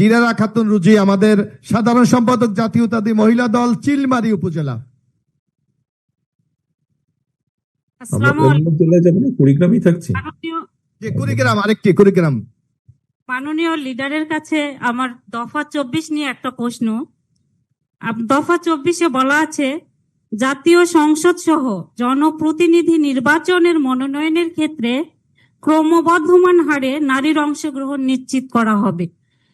জিরারা খাতুন রুজি আমাদের সাধারণ সম্পাদক জাতীয়তাবাদী মহিলা দল চিলমারি উপজেলা। কুড়িগ্রামই থাকছি। কুড়িগ্রাম আরেকটি কুড়িগ্রাম। মাননীয় লিডারের কাছে আমার দফা চব্বিশ নিয়ে একটা প্রশ্ন। দফা চব্বিশে বলা আছে জাতীয় সংসদ সহ জনপ্রতিনিধি নির্বাচনের মনোনয়নের ক্ষেত্রে ক্রমবর্ধমান হারে নারীর অংশগ্রহণ নিশ্চিত করা হবে।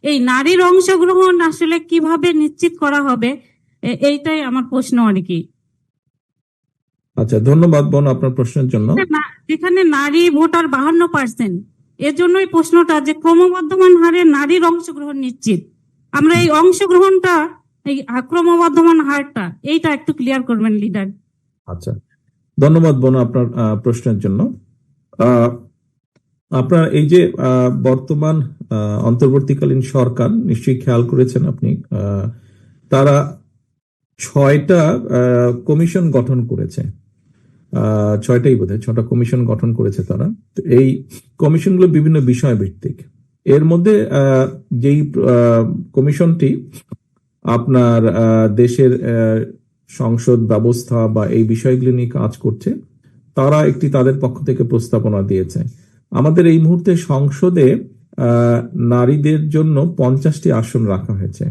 এই নারীর অংশগ্রহণ আসলে কীভাবে নিশ্চিত করা হবে? এইটাই আমার প্রশ্ন আর কি আচ্ছা ধন্যবাদ বোন আপনার প্রশ্নের জন্য। যেখানে নারী ভোটার বাহান্ন পার্সেন্ট এর জন্যই প্রশ্নটা যে ক্রমবর্ধমান হারে নারীর অংশগ্রহণ নিশ্চিত। আমরা এই অংশগ্রহণটা এই ক্রমবর্ধমান হারটা এইটা একটু ক্লিয়ার করবেন লিডার আচ্ছা ধন্যবাদ বোন আপনার প্রশ্নের জন্য। আহ, আপনার এই যে বর্তমান অন্তর্বর্তীকালীন সরকার নিশ্চয়ই খেয়াল করেছেন আপনি তারা ছয়টা কমিশন গঠন করেছে। ছয়টাই বোধহয়, ছটা কমিশন গঠন করেছে তারা। এই কমিশনগুলো বিভিন্ন বিষয় ভিত্তিক এর মধ্যে যেই কমিশনটি আপনার দেশের সংসদ ব্যবস্থা বা এই বিষয়গুলি নিয়ে কাজ করছে, তারা একটি তাদের পক্ষ থেকে প্রস্তাবনা দিয়েছে। আমাদের এই মুহূর্তে সংসদে নারীদের জন্য পঞ্চাশটি আসন রাখা হয়েছে।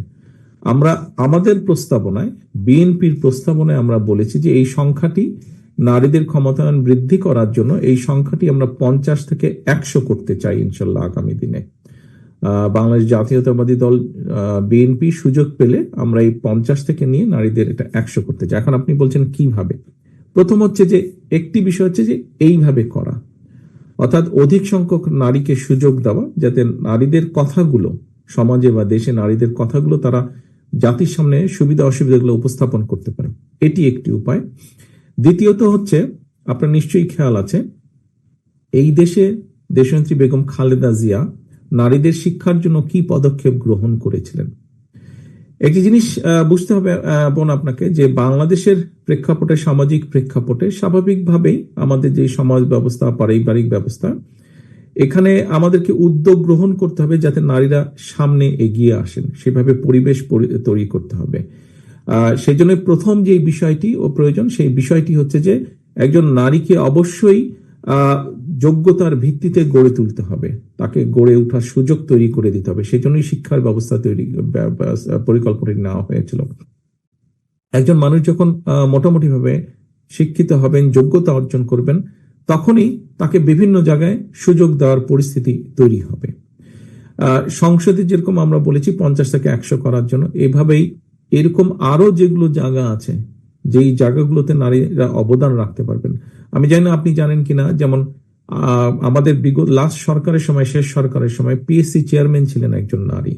আমরা আমাদের প্রস্তাবনায়, বিএনপির প্রস্তাবনায় আমরা বলেছি যে এই সংখ্যাটি নারীদের ক্ষমতায়ন বৃদ্ধি করার জন্য এই সংখ্যাটি আমরা পঞ্চাশ থেকে একশো করতে চাই ইনশাল্লাহ আগামী দিনে। বাংলাদেশ জাতীয়তাবাদী দল বিএনপি সুযোগ পেলে আমরা এই পঞ্চাশ থেকে নিয়ে নারীদের এটা একশো করতে চাই। এখন আপনি বলছেন কীভাবে? প্রথম হচ্ছে যে, একটি বিষয় হচ্ছে যে, এইভাবে করা। অর্থাৎ অধিক সংখ্যক নারীকে সুযোগ দেওয়া, যাতে নারীদের কথাগুলো, সমাজে বা দেশে নারীদের কথাগুলো তারা জাতির সামনে সুবিধা অসুবিধাগুলো উপস্থাপন করতে পারে। এটি একটি উপায়। দ্বিতীয়ত হচ্ছে, আপনার নিশ্চয়ই খেয়াল আছে, এই দেশে দেশনেত্রী বেগম খালেদা জিয়া নারীদের শিক্ষার জন্য কি পদক্ষেপ গ্রহণ করেছিলেন? একটি জিনিস বুঝতে হবে বোন আপনাকে, যে বাংলাদেশের প্রেক্ষাপটে, সামাজিক প্রেক্ষাপটে স্বাভাবিকভাবেই আমাদের যে সমাজ ব্যবস্থা, পারিবারিক ব্যবস্থা, এখানে আমাদেরকে উদ্যোগ গ্রহণ করতে হবে যাতে নারীরা সামনে এগিয়ে আসেন। সেভাবে পরিবেশ পরি- তৈরি করতে হবে। সেই জন্য প্রথম যে বিষয়টি ও প্রয়োজন, সেই বিষয়টি হচ্ছে যে একজন নারীকে অবশ্যই যোগ্যতার ভিত্তিতে গড়ে তুলতে হবে। তাকে গড়ে ওঠার সুযোগ তৈরি করে দিতে হবে। সেই জন্যই শিক্ষার ব্যবস্থা তৈরি পরিকল্পনা নেওয়া হয়েছিল। একজন মানুষ যখন মোটামুটি ভাবে শিক্ষিত হবেন, যোগ্যতা অর্জন করবেন, তখনই তাকে বিভিন্ন জায়গায় সুযোগ দেওয়ার পরিস্থিতি তৈরি হবে। সংসদে যেরকম আমরা বলেছি পঞ্চাশ থেকে একশো করার জন্য, এভাবেই এরকম আরও যেগুলো জায়গা আছে, যেই জায়গাগুলোতে নারীরা অবদান রাখতে পারবেন। আমি জানি না আপনি জানেন কিনা, যেমন আমাদের বিগত লাস্ট সরকারের সময়, শেষ সরকারের সময় পিএসসি চেয়ারম্যান ছিলেন একজন নারী।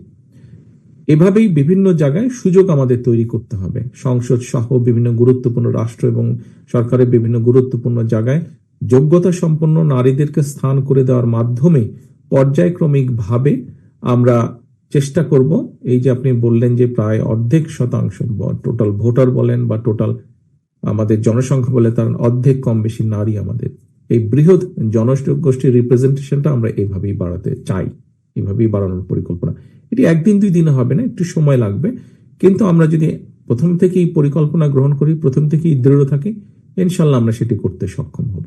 এভাবেই বিভিন্ন জায়গায় সুযোগ আমাদের তৈরি করতে হবে। সংসদ সহ বিভিন্ন গুরুত্বপূর্ণ রাষ্ট্র এবং সরকারের বিভিন্ন গুরুত্বপূর্ণ জায়গায় যোগ্যতা সম্পন্ন নারীদেরকে স্থান করে দেওয়ার মাধ্যমে পর্যায়ক্রমিক ভাবে আমরা চেষ্টা করব। এই যে আপনি বললেন যে প্রায় অর্ধেক শতাংশ টোটাল ভোটার বলেন বা টোটাল আমাদের জনসংখ্যা বলে তার অর্ধেক কম বেশি নারী আমাদের এই বৃহৎ জনগোষ্ঠীর রিপ্রেজেন্টেশনটা আমরা এইভাবেই বাড়াতে চাই। এইভাবেই বাড়ানোর পরিকল্পনা। এটি একদিন, দুই দিনে হবে না, একটু সময় লাগবে। কিন্তু আমরা যদি প্রথম থেকেই পরিকল্পনা গ্রহণ করি, প্রথম থেকেই দৃঢ় থাকি, ইনশাল্লাহ আমরা সেটি করতে সক্ষম হব।